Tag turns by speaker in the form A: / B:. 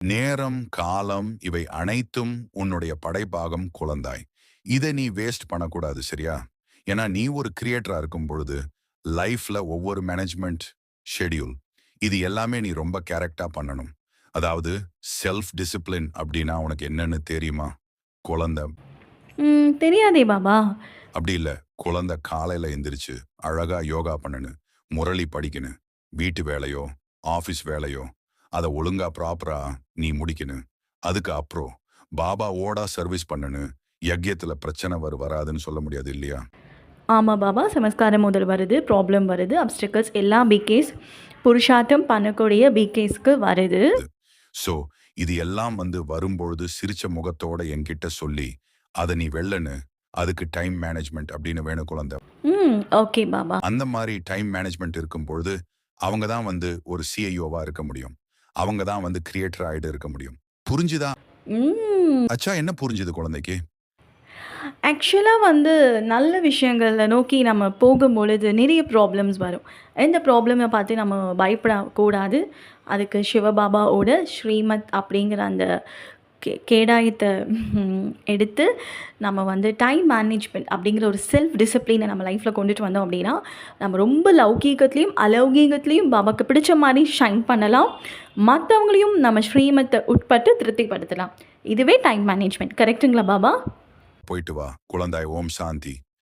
A: நேரம் காலம் இவை அனைத்தும் உன்னுடைய படைப்பாகம் குழந்தாய். இதை நீ வேஸ்ட் பண்ணக்கூடாது சரியா? ஏன்னா நீ ஒரு கிரியேட்டரா இருக்கும் பொழுது லைஃப்ல ஒவ்வொரு மேனேஜ்மெண்ட் ஷெட்யூல் இது எல்லாமே நீ ரொம்ப கேரக்டா பண்ணணும். அதாவது செல்ஃப் டிசிப்ளின் அப்படின்னா உனக்கு என்னன்னு தெரியுமா? குழந்தை.
B: ம், தெரியாதே பாபா.
A: அப்படி இல்ல. குழந்தை காலையில எந்திரிச்சு அழகா யோகா பண்ணனு முரளி படிக்கணும். வீட்டு வேலையோ ஆபீஸ் வேலையோ அதை ஒழுங்கா ப்ராப்பரா நீ முடிக்கணும் அதுக்கு அப்புறம் பாபா ஓடா சர்வீஸ் பண்ணனு. யஜ்யத்துல பிரச்சனை வரு வராதுன்னு சொல்ல முடியாது இல்லையா?
B: ஆமாம் பாபா. சமஸ்காரம் முதல் வருது ப்ராப்ளம் வருது அப்டிக்கல்ஸ் எல்லா பிகேஸ் புருஷார்த்தம் பண்ணக்கூடிய பிகேஸ்க்கு வருது.
A: சோ இது எல்லாம் வந்து வரும்பொழுது சிரிச்ச முகத்தோட என்கிட்ட சொல்லி அதை நீ வெல்லனு. அதுக்கு டைம் மேனேஜ்மெண்ட் அப்படின்னு வேணும் குழந்தை.
B: ம் ஓகே பாபா.
A: அந்த மாதிரி டைம் மேனேஜ்மெண்ட் இருக்கும் பொழுது அவங்க தான் வந்து ஒரு சிஐஓவா இருக்க முடியும். அவங்க தான் வந்து கிரியேட்டர் ஆயிட்டு இருக்க முடியும். புரிஞ்சுதா? அச்சா என்ன புரிஞ்சுது குழந்தைக்கு?
B: ஆக்சுவலாக வந்து நல்ல விஷயங்களை நோக்கி நம்ம போகும் பொழுது நிறைய ப்ராப்ளம்ஸ் வரும். எந்த ப்ராப்ளமை பார்த்து நம்ம பயப்படக்கூடாது. அதுக்கு சிவபாபாவோட ஸ்ரீமத் அப்படிங்கிற அந்த கே கேடாயத்தை எடுத்து நம்ம வந்து டைம் மேனேஜ்மெண்ட் அப்படிங்கிற ஒரு செல்ஃப் டிசிப்ளினை நம்ம லைஃப்பில் கொண்டுட்டு வந்தோம் அப்படின்னா நம்ம ரொம்ப லௌகீகத்துலேயும் அலௌகீகத்துலேயும் பாபாக்கு பிடிச்ச மாதிரி ஷைன் பண்ணலாம். மற்றவங்களையும் நம்ம ஸ்ரீமத்தை உட்பட்டு திருப்திப்படுத்தலாம். இதுவே டைம் மேனேஜ்மெண்ட் கரெக்ட்டுங்களா பாபா?
A: போயிட்டு வா. குழந்தாய் ஓம் சாந்தி.